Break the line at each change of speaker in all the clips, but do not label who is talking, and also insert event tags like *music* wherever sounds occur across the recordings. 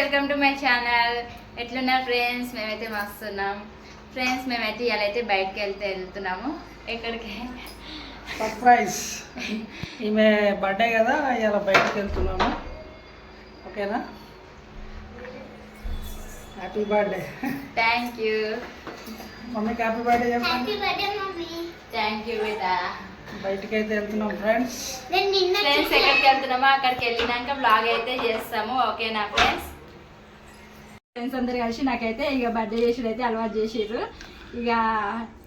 Welcome to my channel ఎట్లున్నారు friends మేమైతే మస్తున్నాం. ఫ్రెండ్స్ మేమైతే ఇవాళ అయితే బయటకు వెళ్తే వెళ్తున్నాము. ఎక్కడికి?
సర్ప్రైజ్ ఈమె బర్త్డే కదా ఇలా బయటకు వెళ్తున్నాము ఓకేనా హ్యాపీ బర్త్డే
థ్యాంక్ యూ
మమ్మీకి హ్యాపీ బర్త్డే చెప్పండి
థ్యాంక్ యూ బేటా
బయటికి అయితే వెళ్తున్నాం ఫ్రెండ్స్
ఫ్రెండ్స్ ఎక్కడికి వెళ్తున్నామో అక్కడికి వెళ్ళినాక బ్లాగ్ అయితే చేస్తాము. ఓకేనా ఫ్రెండ్స్ ఫ్రెండ్స్ అందరు కలిసి నాకైతే ఇక బర్త్డే చేసుడు అయితే అలవాటు చేసిర్రు. ఇక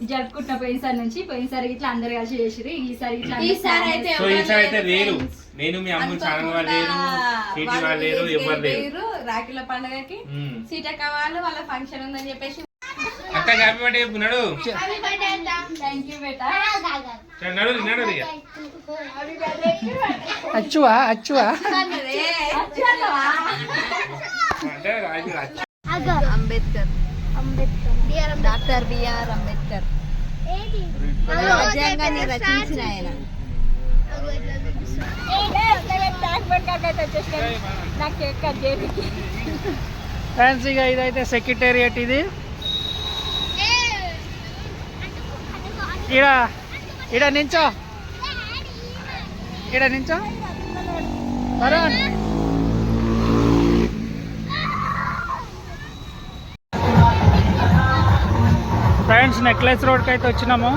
జరుపుకుంటున్న పోయినసారి నుంచి పోయినసారి ఇట్లా అందరు కలిసి చేసిర్రు. ఈసారి ఇట్లా అందరూ
ఈసారి అయితే
plan
సో ఈసారి అయితే
ఎవరు
లేరు.
friends?
నేను మీ అమ్మ ఛానల్ వాళ్ళు లేరు సిటీ వాళ్ళు లేరు ఎవరు లేరు.
రాఖీల పండుగకి
ఉమ్.
సీతక్క వాళ్ళు వాళ్ళ ఫంక్షన్ ఉందని చెప్పేసి
అక్క హ్యాపీ బర్త్డే చెప్పున్నాడు
థ్యాంక్ యూ బేటా
నడు నడు ఇక.
అచ్చువా. అచ్చువా.
అంబేద్కర్. Doctor BR Ambedkar. రాజ్యాంగాన్ని రచించిన ఆయన.
ఫ్రెండ్స్ ఇక ఇదైతే సెక్రటేరియట్ ఇది. ఈడ ఈడ నించో. ఈడ నించో. వరుణ్. ఫ్రెండ్స్ నెక్లెస్ రోడ్కి అయితే వచ్చినాము.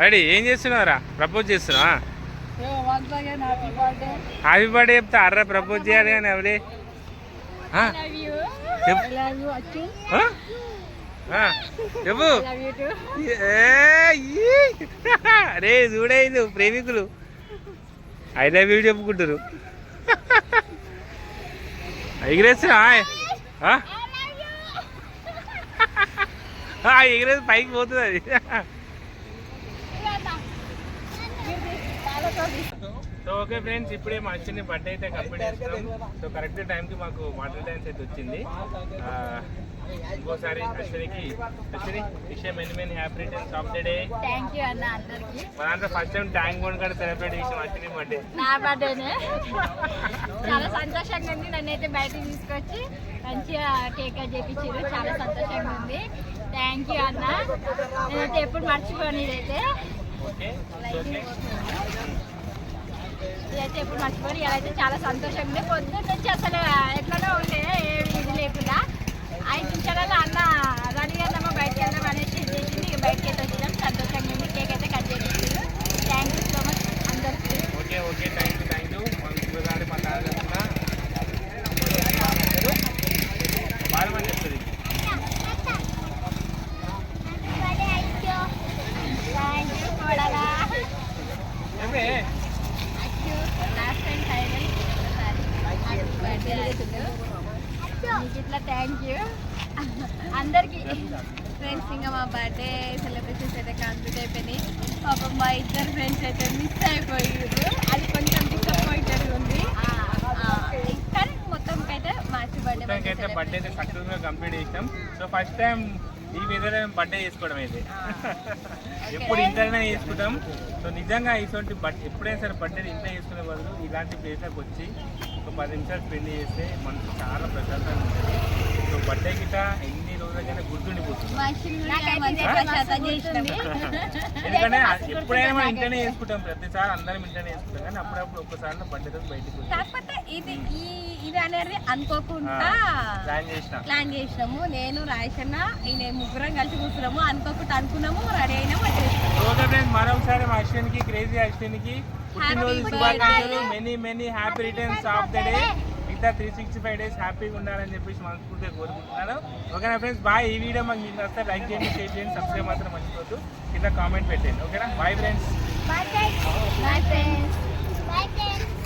రెడీ. ఏం చేస్తున్నావురా? ప్రపోజ్ చేస్తున్నావా హ్యాపీ బర్త్డే చెప్తా. అర్రా ప్రపోజ్ చేయాలి కానీ ఎవరి? చెప్పు. *laughs* అరే చూడే ఇది ప్రేమికులు. ఐ లవ్ యూ చెప్పుకుంటారు *laughs* ఎగిరేస్తున్నా *laughs* ఎగిరేసి పైకి పోతుంది అది. సో ఓకే ఫ్రెండ్స్ ఇప్పుడే మా అశ్విని బర్త్డే అయితే కంప్లీట్ చేస్తున్నాం. సో కరెక్ట్ టైంకి మాకు వాటర్ డ్యాన్స్ అయితే వచ్చింది. ఇంకోసారి అశ్వినికి అశ్విని విషయం many many happy returns of the day
thank you అన్న అందరికి.
మా దాంట్లో ఫస్ట్ టైం ట్యాంక్ బోన్ కూడా సెలబ్రేట్ చేసాం అశ్విని బర్త్డే
నా బర్త్డేనే చాలా సంతోషంగా ఉంది. నన్ను అయితే బయటకు తీసుకొచ్చి మంచిగా కేక్ కట్ చేయించారు చాలా సంతోషంగా ఉంది. థ్యాంక్ యూ అన్న. నేనైతే ఎప్పుడు మర్చిపోను ఇదైతే
ఓకే ఓకే
మర్చిపోయి ఎప్పుడు చాలా సంతోషంగా ఉంది. పొద్దున్న నుంచి అసలు ఎట్లనో ఉండే ఏమి ఇది లేకుండా. ఐదు నిమిషాలలో అన్న రెడీ అన్నమా బయటకు వెళ్దాం అనేసి ఇది చేసింది ఇక బయటకి అయితే వచ్చినాం సంతోషంగా ఉంది కేక్ అయితే కట్ చేయించారు థ్యాంక్ యూ సో మచ్ అందరికీ
okay okay thank you thank you మన ఇంకోసారి మా తాత
ఇట్లా థ్యాంక్ యూ అందరికి
ఫ్రెండ్స్ ఇంకా మా బర్త్డే సెలబ్రేషన్స్ అయితే కంప్లీట్ అయిపోయినాయి. పాపం మా ఇద్దరు ఫ్రెండ్స్ అయితే మిస్ అయిపోయారు. అది కొంచెం డిసప్పాయింటెడ్ ఉంది. కానీ మొత్తం అయితే
మొత్తానికి
బర్త్డే
బర్త్డే అయితే సక్సెస్గా కంప్లీట్ చేసినాం సో ఫస్ట్ టైం ఈ వెదర్ బర్త్డే చేసుకోవడం అయితే *laughs* ఎప్పుడు ఇంటర్నే చేసుకుంటాం. సో నిజంగా ఇటువంటి బట్ ఎప్పుడైనా సరే బర్త్డే ఇంట్లో చేసుకునే బదులు ఇలాంటి ప్లేస్లకు వచ్చి ఒక పది నిమిషాలు స్పెండ్ చేస్తే మనసు చాలా ప్రశాంతంగా ఉంటుంది. సో బర్త్డే గిట్ట ఎన్ని ఎందుకంటే ఎప్పుడైనా మనం ఇంట్లోనే చేసుకుంటాం. ప్రతిసారి అందరం ఇంట్లోనే చేసుకుంటాం. కానీ అప్పుడప్పుడు ఒక్కసారి రోజు బయటకు
కాకపోతే ఇది ఈ ఇది అనేది అనుకోకుండా
ప్లాన్ చేసిన.
ప్లాన్ చేసినాము. నేను రాయసన్న ఈయన ముగ్గురం కలిసి కూర్చున్నాము. అనుకోకుండా అనుకున్నాము రెడీ అయినాము
ఫ్రెండ్స్ మరొకసారి మా అశ్విన్కి క్రేజీ అశ్విన్కి పుట్టినరోజు శుభాకాంక్షలు. Many many happy returns of the day మిగతా త్రీ సిక్స్టీ ఫైవ్ డేస్ హ్యాపీగా ఉండాలని చెప్పేసి మనస్ఫూర్తిగా కోరుకుంటున్నాను. ఓకేనా ఫ్రెండ్స్ బాయ్ ఈ వీడియో మాకు మీకు నచ్చితే లైక్ చేయండి షేర్ చేయండి సబ్స్క్రైబ్ మాత్రం మర్చిపోద్దు కింద కామెంట్ పెట్టండి. ఓకేనా? Bye friends
bye friends bye friends